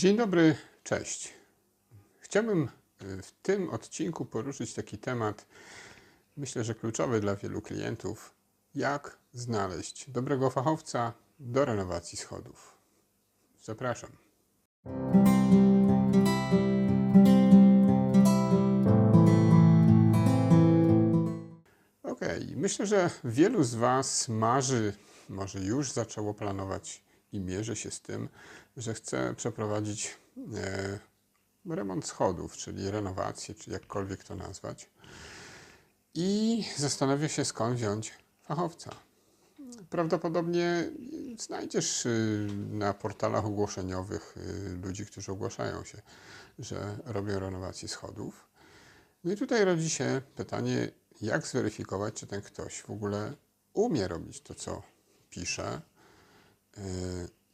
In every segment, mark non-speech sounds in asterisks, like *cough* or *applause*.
Dzień dobry, cześć. Chciałbym y, w tym odcinku poruszyć taki temat, myślę, że kluczowy dla wielu klientów. Jak znaleźć dobrego fachowca do renowacji schodów? Zapraszam. Ok, myślę, że wielu z Was marzy, może już zaczęło planować i mierzy się z tym, że chce przeprowadzić e, remont schodów, czyli renowację, czy jakkolwiek to nazwać. I zastanawia się, skąd wziąć fachowca. Prawdopodobnie znajdziesz y, na portalach ogłoszeniowych y, ludzi, którzy ogłaszają się, że robią renowację schodów. No i tutaj rodzi się pytanie, jak zweryfikować, czy ten ktoś w ogóle umie robić to, co pisze, y,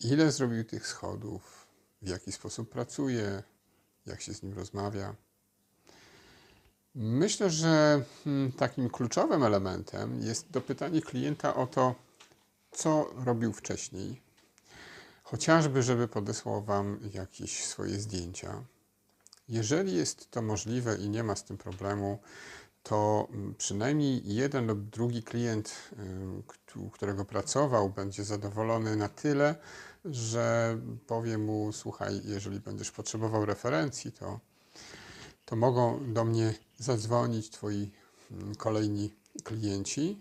ile zrobił tych schodów, w jaki sposób pracuje, jak się z nim rozmawia. Myślę, że hmm, takim kluczowym elementem jest dopytanie klienta o to, co robił wcześniej, chociażby, żeby podesłał Wam jakieś swoje zdjęcia. Jeżeli jest to możliwe i nie ma z tym problemu, to mm, przynajmniej jeden lub drugi klient, u którego pracował, będzie zadowolony na tyle, że powie mu: Słuchaj, jeżeli będziesz potrzebował referencji, to, to mogą do mnie zadzwonić Twoi mm, kolejni klienci.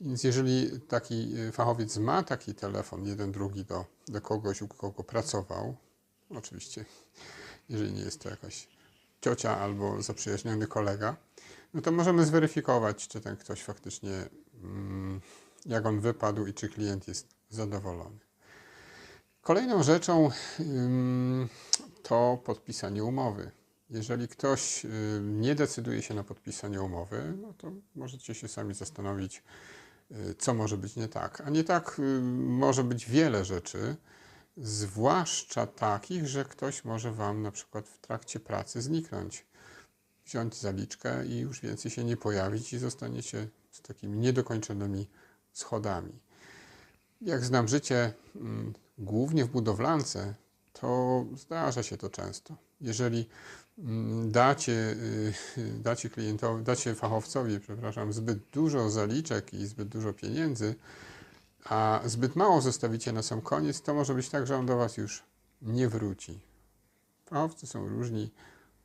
Więc jeżeli taki y, fachowiec ma taki telefon, jeden, drugi do, do kogoś, u kogo pracował, oczywiście, jeżeli nie jest to jakaś ciocia albo zaprzyjaźniony kolega, no to możemy zweryfikować, czy ten ktoś faktycznie, mm, jak on wypadł i czy klient jest zadowolony. Kolejną rzeczą to podpisanie umowy. Jeżeli ktoś nie decyduje się na podpisanie umowy, no to możecie się sami zastanowić, y, co może być nie tak. A nie tak może być wiele rzeczy, zwłaszcza takich, że ktoś może Wam na przykład w trakcie pracy zniknąć, wziąć zaliczkę i już więcej się nie pojawić i zostaniecie z takimi niedokończonymi schodami. Jak znam życie, mm, głównie w budowlance, to zdarza się to często. Jeżeli mm, dacie, y, *laughs* dacie klientowi, dacie fachowcowi, przepraszam, zbyt dużo zaliczek i zbyt dużo pieniędzy, a zbyt mało zostawicie na sam koniec, to może być tak, że on do Was już nie wróci. Fachowcy są różni,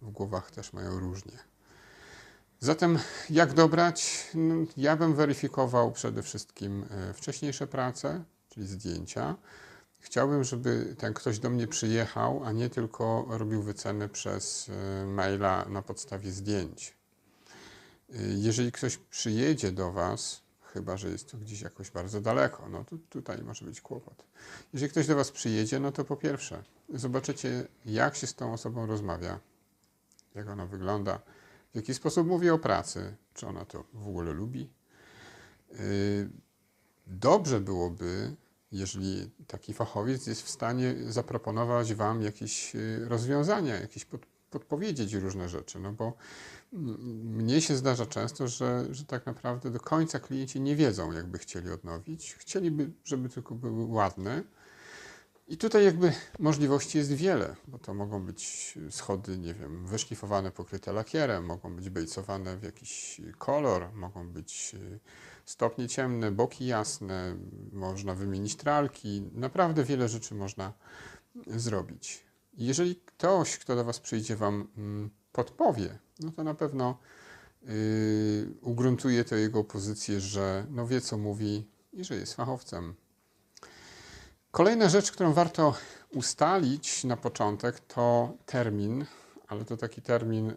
w głowach też mają różnie. Zatem jak dobrać? No, ja bym weryfikował przede wszystkim e, wcześniejsze prace, czyli zdjęcia. Chciałbym, żeby ten ktoś do mnie przyjechał, a nie tylko robił wycenę przez e, maila na podstawie zdjęć. E, jeżeli ktoś przyjedzie do Was, chyba że jest to gdzieś jakoś bardzo daleko, no to tutaj może być kłopot. Jeżeli ktoś do Was przyjedzie, no to po pierwsze, zobaczycie, jak się z tą osobą rozmawia, jak ona wygląda, w jaki sposób mówi o pracy, czy ona to w ogóle lubi. Y, dobrze byłoby, jeżeli taki fachowiec jest w stanie zaproponować Wam jakieś y, rozwiązania, jakieś podpowiedzieć różne rzeczy, no bo mnie się zdarza często, że, że tak naprawdę do końca klienci nie wiedzą, jakby chcieli odnowić. Chcieliby, żeby tylko były ładne. I tutaj jakby możliwości jest wiele, bo to mogą być schody, nie wiem, wyszlifowane, pokryte lakierem, mogą być bejcowane w jakiś kolor, mogą być y, stopnie ciemne, boki jasne, można wymienić tralki. Naprawdę wiele rzeczy można zrobić. Jeżeli ktoś, kto do Was przyjdzie, Wam mm, podpowie, no to na pewno yy, ugruntuje to jego pozycję, że no wie co mówi i że jest fachowcem. Kolejna rzecz, którą warto ustalić na początek, to termin, ale to taki termin yy,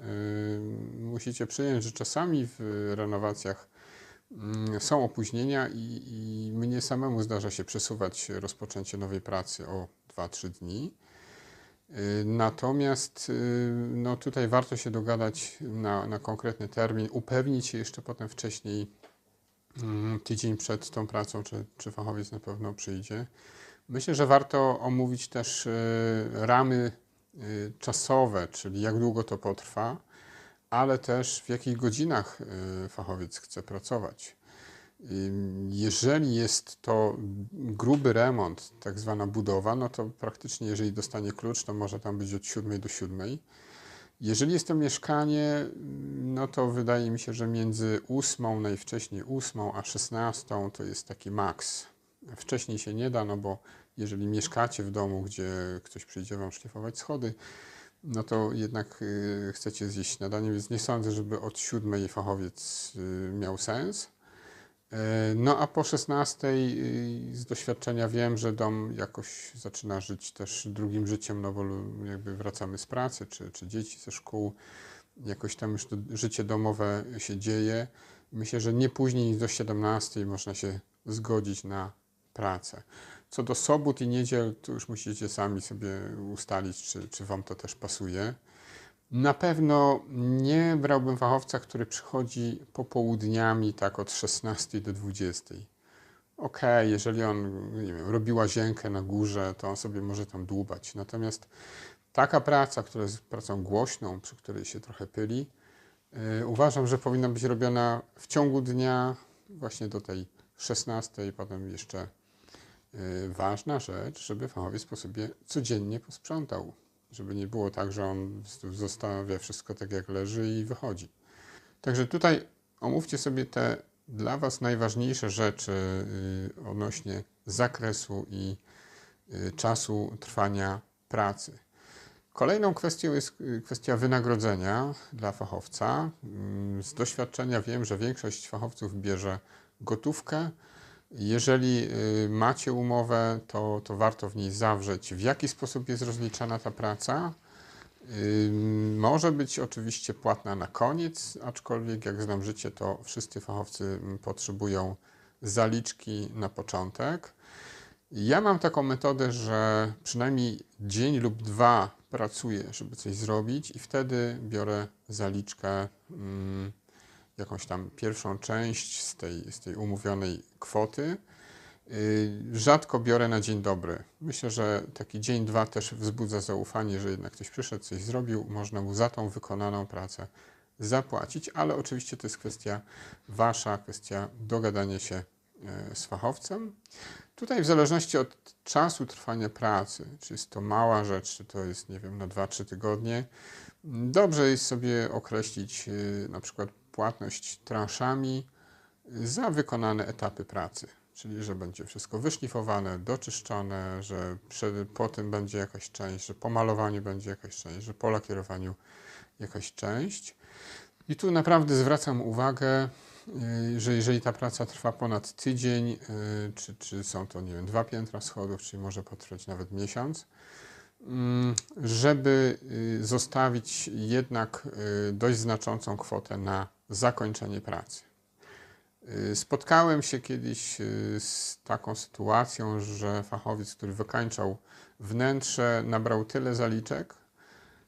musicie przyjąć, że czasami w renowacjach yy, są opóźnienia i, i mnie samemu zdarza się przesuwać rozpoczęcie nowej pracy o 2-3 dni. Y, natomiast y, no tutaj warto się dogadać na, na konkretny termin, upewnić się jeszcze potem wcześniej, mm, tydzień przed tą pracą, czy, czy fachowiec na pewno przyjdzie. Myślę, że warto omówić też y, ramy czasowe, czyli jak długo to potrwa, ale też w jakich godzinach fachowiec chce pracować. Jeżeli jest to gruby remont, tak zwana budowa, no to praktycznie jeżeli dostanie klucz, to może tam być od 7 do 7. Jeżeli jest to mieszkanie, no to wydaje mi się, że między 8, najwcześniej 8, a 16 to jest taki maks. Wcześniej się nie da, no bo jeżeli mieszkacie w domu, gdzie ktoś przyjdzie Wam szlifować schody, no to jednak y, chcecie zjeść śniadanie, więc nie sądzę, żeby od 7 fachowiec y, miał sens. E, No a po 16 y, z doświadczenia wiem, że dom jakoś zaczyna żyć też drugim życiem, no bo jakby wracamy z pracy, czy, czy dzieci ze szkół, jakoś tam już życie domowe się dzieje. Myślę, że nie później niż do 17 można się zgodzić na pracę. Co do sobot i niedziel, to już musicie sami sobie ustalić, czy, czy Wam to też pasuje. Na pewno nie brałbym fachowca, który przychodzi popołudniami, tak od 16 do 20. Okej, jeżeli on nie wiem, robi łazienkę na górze, to on sobie może tam dłubać. Natomiast taka praca, która jest pracą głośną, przy której się trochę pyli, yy, uważam, że powinna być robiona w ciągu dnia, właśnie do tej 16. Potem jeszcze yy, ważna rzecz, żeby fachowiec po sobie codziennie posprzątał. Żeby nie było tak, że on zostawia wszystko tak jak leży i wychodzi. Także tutaj omówcie sobie te dla Was najważniejsze rzeczy y, odnośnie zakresu i y, czasu trwania pracy. Kolejną kwestią jest y, kwestia wynagrodzenia dla fachowca. Mm, Z doświadczenia wiem, że większość fachowców bierze gotówkę. Jeżeli y, macie umowę, to, to warto w niej zawrzeć, w jaki sposób jest rozliczana ta praca. Może być oczywiście płatna na koniec, aczkolwiek jak znam życie, to wszyscy fachowcy mm, potrzebują zaliczki na początek. Ja mam taką metodę, że przynajmniej dzień lub dwa pracuję, żeby coś zrobić, i wtedy biorę zaliczkę, mm, jakąś tam pierwszą część z tej, z tej umówionej kwoty. Y, Rzadko biorę na dzień dobry. Myślę, że taki dzień, dwa też wzbudza zaufanie, że jednak ktoś przyszedł, coś zrobił, można mu za tą wykonaną pracę zapłacić, ale oczywiście to jest kwestia wasza, kwestia dogadania się e, z fachowcem. Tutaj w zależności od czasu trwania pracy, czy jest to mała rzecz, czy to jest, nie wiem, na 2-3 tygodnie, dobrze jest sobie określić y, na przykład płatność transzami za wykonane etapy pracy. Czyli, że będzie wszystko wyszlifowane, doczyszczone, że przed, po tym będzie jakaś część, że po malowaniu będzie jakaś część, że po lakierowaniu jakaś część. I tu naprawdę zwracam uwagę, y, że jeżeli ta praca trwa ponad tydzień, y, czy, czy są to, nie wiem, dwa piętra schodów, czyli może potrwać nawet miesiąc, mm, żeby y, zostawić jednak dość znaczącą kwotę na zakończenie pracy. Y, Spotkałem się kiedyś y, z taką sytuacją, że fachowiec, który wykańczał wnętrze, nabrał tyle zaliczek,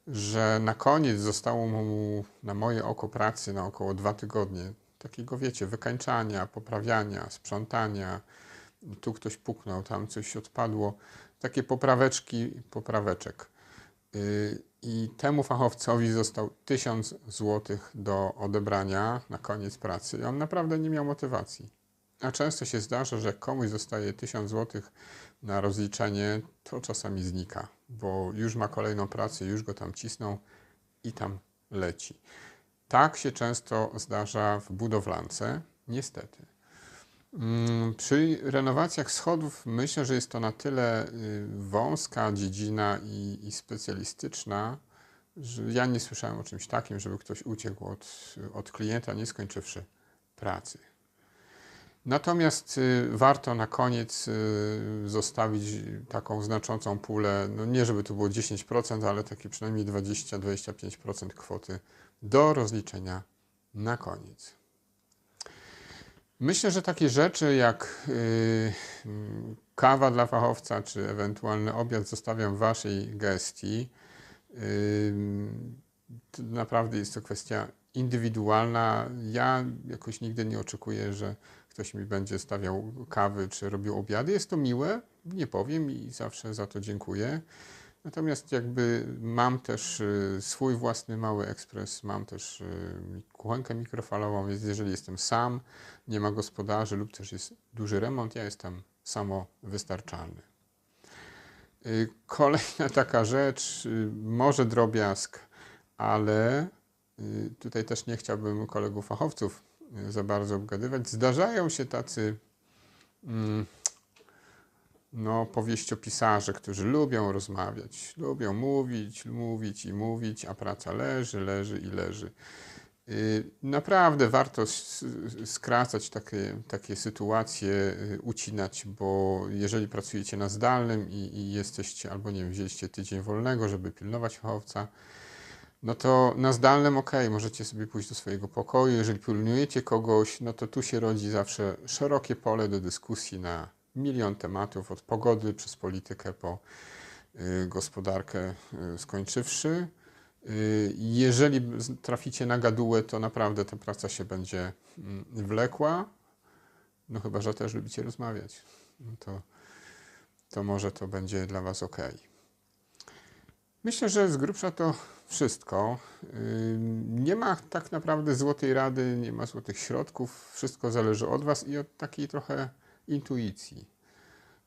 że na koniec zostało mu na moje oko pracy na około dwa tygodnie. Takiego, wiecie, wykańczania, poprawiania, sprzątania. Tu ktoś puknął, tam coś odpadło. Takie popraweczki, popraweczek. I temu fachowcowi został 1000 zł do odebrania na koniec pracy. I on naprawdę nie miał motywacji. A często się zdarza, że komuś zostaje 1000 zł na rozliczenie, to czasami znika, bo już ma kolejną pracę, już go tam cisną i tam leci. Tak się często zdarza w budowlance, niestety. Mm, Przy renowacjach schodów myślę, że jest to na tyle y, wąska dziedzina i, i specjalistyczna, że ja nie słyszałem o czymś takim, żeby ktoś uciekł od, od klienta, nie skończywszy pracy. Natomiast y, warto na koniec y, zostawić taką znaczącą pulę, no nie żeby to było 10%, ale takie przynajmniej 20-25% kwoty do rozliczenia na koniec. Myślę, że takie rzeczy jak y, kawa dla fachowca, czy ewentualny obiad zostawiam w Waszej gestii. To naprawdę jest to kwestia indywidualna. Ja jakoś nigdy nie oczekuję, że ktoś mi będzie stawiał kawy czy robił obiady. Jest to miłe, nie powiem i zawsze za to dziękuję. Natomiast jakby mam też y, swój własny mały ekspres, mam też y, kuchenkę mikrofalową, więc jeżeli jestem sam, nie ma gospodarzy lub też jest duży remont, ja jestem samowystarczalny. Y, Kolejna *laughs* taka rzecz, może drobiazg, ale tutaj też nie chciałbym kolegów fachowców za bardzo obgadywać. Zdarzają się tacy mm, no, powieściopisarze, którzy lubią rozmawiać, lubią mówić, mówić i mówić, a praca leży, leży i leży. Y, Naprawdę warto skracać takie, takie sytuacje, y, ucinać, bo jeżeli pracujecie na zdalnym i, i jesteście, albo nie wiem, wzięliście tydzień wolnego, żeby pilnować fachowca, no to na zdalnym ok, możecie sobie pójść do swojego pokoju. Jeżeli pilnujecie kogoś, no to tu się rodzi zawsze szerokie pole do dyskusji na milion tematów, od pogody przez politykę po y, gospodarkę y, skończywszy. Y, Jeżeli traficie na gadułę, to naprawdę ta praca się będzie mm, wlekła. No chyba, że też lubicie rozmawiać. No to, to może to będzie dla Was ok. Myślę, że z grubsza to wszystko. Nie ma tak naprawdę złotej rady, nie ma złotych środków. Wszystko zależy od Was i od takiej trochę intuicji.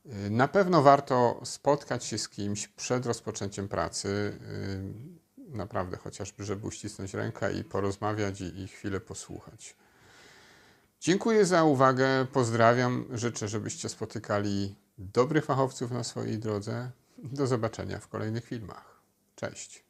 Y, Na pewno warto spotkać się z kimś przed rozpoczęciem pracy. ym, Naprawdę, chociażby, żeby uścisnąć rękę i porozmawiać i, i chwilę posłuchać. Dziękuję za uwagę, pozdrawiam. Życzę, żebyście spotykali dobrych fachowców na swojej drodze. Do zobaczenia w kolejnych filmach. Cześć.